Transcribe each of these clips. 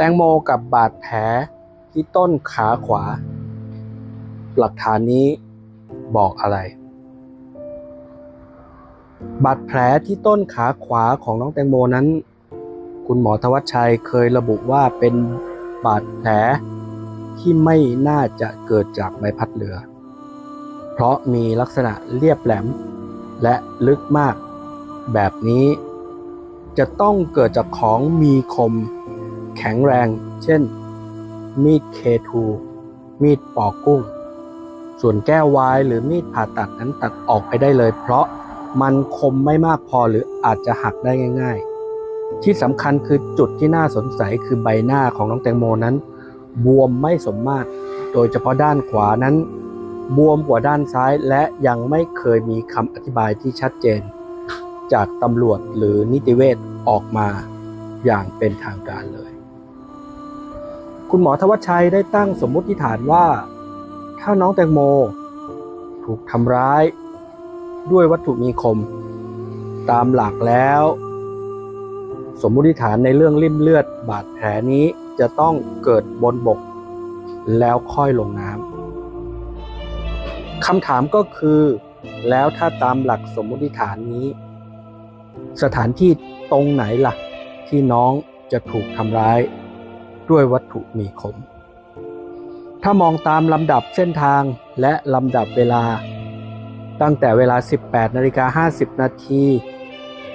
แตงโมกับบาดแผลที่ต้นขาขวา หลักฐานนี้บอกอะไร บาดแผลที่ต้นขาขวาของน้องแตงโมนั้น คุณหมอธวัชชัยเคยระบุว่าเป็นบาดแผลที่ไม่น่าจะเกิดจากใบพัดเรือ เพราะมีลักษณะเรียบแหลม และลึกมาก แบบนี้จะต้องเกิดจากของมีคม แข็งแรง เช่น มีดเคทูมีดปอกกุ้ง ส่วนแก้ววายหรือมีดผ่าตัดนั้นตัดออกไปได้เลย เพราะมันคมไม่มากพอหรืออาจจะหักได้ง่าย ๆ ที่สำคัญคือจุดที่น่าสนใจคือใบหน้าของน้องแตงโมนั้น บวมไม่สมมาตร โดยเฉพาะด้านขวานั้น บวมกว่าด้านซ้ายและยังไม่เคยมีคำอธิบายที่ชัดเจน จากตำรวจหรือนิติเวชออกมาอย่างเป็นทางการเลย คุณหมอทวัชชัยได้ตั้งสมมุติฐานว่า ถ้าน้องแตงโม ถูกทำร้าย ด้วยวัตถุมีคม ตามหลักแล้ว สมมุติฐานในเรื่องริ่มเลือดบาดแผลนี้จะต้องเกิดบนบก แล้วค่อยลงน้ำคำถามก็คือ แล้วถ้าตามหลักสมมุติฐานนี้ สถานที่ตรงไหนล่ะ ที่น้องจะถูกทำร้าย ด้วยวัตถุมีคม ถ้ามองตามลำดับเส้นทางและลำดับเวลา ตั้งแต่เวลา 18นาฬิกา50 นาที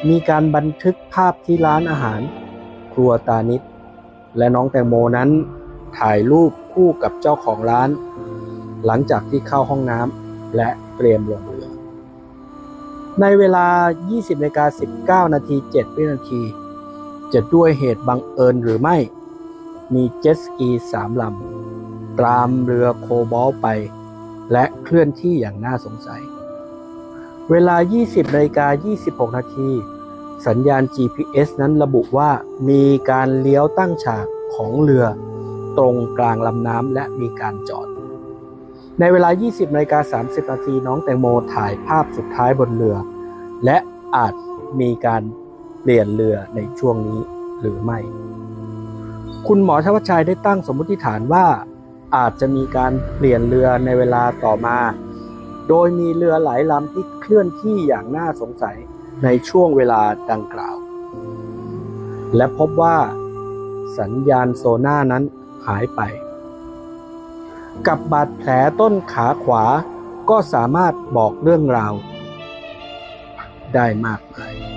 มีการบันทึกภาพที่ร้านอาหาร ครัวตานิด และน้องแตงโมนั้น ถ่ายรูปคู่กับเจ้าของร้าน หลังจากที่เข้าห้องน้ำและเตรียมลงเรือในเวลา 20นาฬิกา19 นาที 7 วินาที จะด้วยเหตุบังเอิญหรือไม่ มีเจ็ตสกีสามลำตามเรือโคบอลไป และเคลื่อนที่อย่างน่าสงสัย เวลา 20นาฬิกา26 นาที สัญญาณ GPS นั้นระบุว่ามีการเลี้ยวตั้งฉากของเรือ ตรงกลางลำน้ำและมีการจอด ในเวลา 20นาฬิกา30 นาทีน้องแตงโมถ่ายภาพสุดท้ายบนเรือ และอาจมีการเปลี่ยนเรือในช่วงนี้ หรือไม่ คุณหมอชวชัยได้ตั้งสมมติฐานว่าอาจจะมีการเปลี่ยนเรือในเวลาต่อมา โดยมีเรือหลายลำที่เคลื่อนที่อย่างน่าสงสัยในช่วงเวลาดังกล่าว และพบว่าสัญญาณโซน่านั้นหายไป กับบาดแผลต้นขาขวาก็สามารถบอกเรื่องราว ได้มากมาย